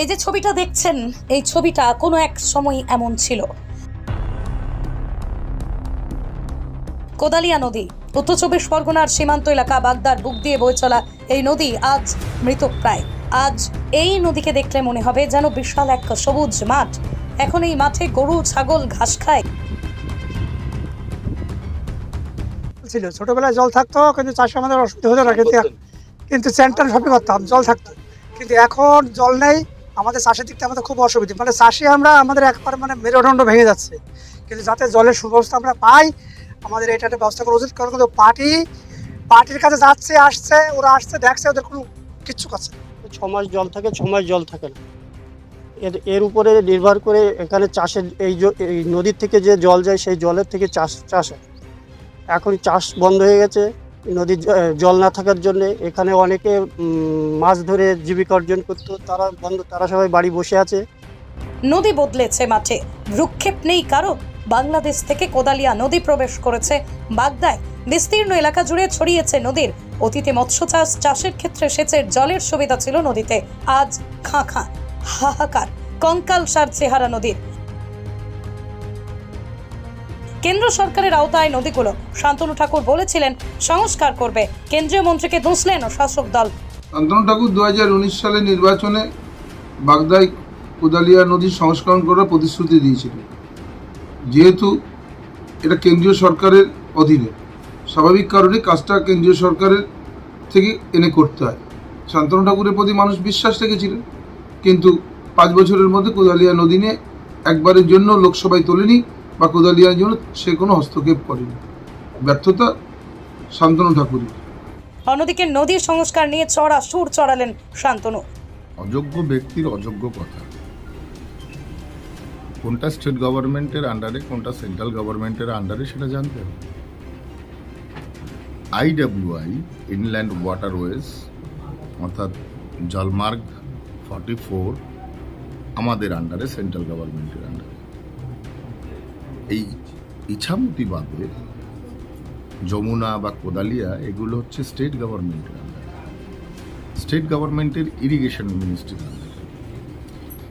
এই যে ছবিটা দেখছেন এই ছবিটা কোনো এক সময় এমন ছিল। কোদালিয়া নদী উত্তর চব্বিশ পরগনার সীমান্ত এলাকা বাগদার বুক দিয়ে বয়ে চলা এই নদী আজ মৃতপ্রায় আজ এই নদীকে দেখলে মনে হবে যেন বিশাল এক সবুজ মাঠ। এখন এই মাঠে গরু ছাগল ঘাস খায়। ছিল। ছোটবেলায় জল থাকতো কিন্তু চাষে আমাদের অসুবিধা হতো না কিন্তু কিন্তু সেন্টার সবই করতাম জল থাকতো। কিন্তু এখন জল নেই আমাদের চাষের দিকটা আমাদের খুব অসুবিধা। মানে চাষে আমরা আমাদের একবার মানে মেরুদণ্ড ভেঙে যাচ্ছে। কিন্তু যাতে জলের সুব্যবস্থা আমরা পাই, আমাদের এটা একটা ব্যবস্থা করা উচিত। কারণ কিন্তু পার্টি, পার্টির কাছে যাচ্ছে, আসছে, ওরা আসছে, দেখছে, ওদের কোনো কিচ্ছু কাছে। ছ মাস জল থাকে, ছ মাস জল থাকে না। এর এর উপরে নির্ভর করে এখানে চাষের এই এই নদীর থেকে যে জল যায়, সেই জলের থেকে চাষ চাষ হয়। এখন চাষ বন্ধ হয়ে গেছে। নদীর জল না থাকার জন্য এখানে অনেকে মাছ ধরে জীবিকা অর্জন করতো, তারা বন্ধ, তারা সবাই বাড়ি বসে আছে। নদী বদলেছে মাঠে। ভ্রুক্ষেপ নেই কারও। বাংলাদেশ থেকে কোদালিয়া নদী প্রবেশ করেছে। বাগদায় বিস্তীর্ণ এলাকা জুড়ে ছড়িয়েছে নদীর। অতীতে মৎস্য চাষ, চাষের ক্ষেত্রে সেচের জলের সুবিধা ছিল নদীতে। আজ খাঁ খাঁ, হাহাকার। কঙ্কাল সার চেহারা নদীর। কেন্দ্র সরকারের আওতায় নদীগুলো। শান্তনু ঠাকুর বলেছিলেন, সংস্কার করবে। কেন্দ্রীয় মন্ত্রীকে দুষলেন শাসক দল। শান্তনু ঠাকুর দু হাজার উনিশ সালে নির্বাচনে বাগদায় কোদালিয়া নদীর সংস্করণ করার প্রতিশ্রুতি দিয়েছিল যেহেতু এটা কেন্দ্রীয় সরকারের অধীনে। স্বাভাবিক কারণে কাজটা কেন্দ্রীয় সরকারের থেকে এনে করতে হয়। শান্তনু ঠাকুরের প্রতি মানুষ বিশ্বাস রেখেছিলেন। কিন্তু পাঁচ বছরের মধ্যে কোদালিয়া নদী নিয়ে একবারের জন্য লোকসভায় তোলেনি। বা কোদালিয়ার জন্য সে কোনো হস্তক্ষেপ করেনি। ব্যর্থতা শান্তনু ঠাকুরের অন্যদিকে নদীর সংস্কার নিয়ে চড়া সুর চড়ালেন শান্তনু। অযোগ্য ব্যক্তির অযোগ্য কথা। কোনটা স্টেট গভর্নমেন্টের আন্ডারে কোনটা সেন্ট্রাল গভর্নমেন্টের আন্ডারে সেটা জানতে হবে। আইডব্লিউআই ইনল্যান্ড ওয়াটারওয়েজ অর্থাৎ জলমার্গ ফর্টি ফোর আমাদের আন্ডারে সেন্ট্রাল গভর্নমেন্টের আন্ডারে। এই ইছামতি বাদে যমুনা বা কোদালিয়া, এগুলো হচ্ছে স্টেট গভর্নমেন্টের স্টেট গভর্নমেন্টের ইরিগেশন মিনিস্ট্রির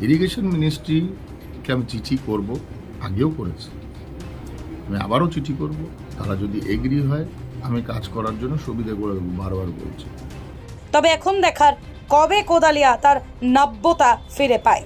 ইরিগেশন মিনিস্ট্রিকে আমি চিঠি করব, আগেও করেছি। আমি আবারও চিঠি করব, তারা যদি এগ্রি হয়, আমি কাজ করার জন্য সুবিধা করে দেবো, বারবার বলছি। তবে এখন দেখার কবে কোদালিয়া তার নাব্যতা ফিরে পায়?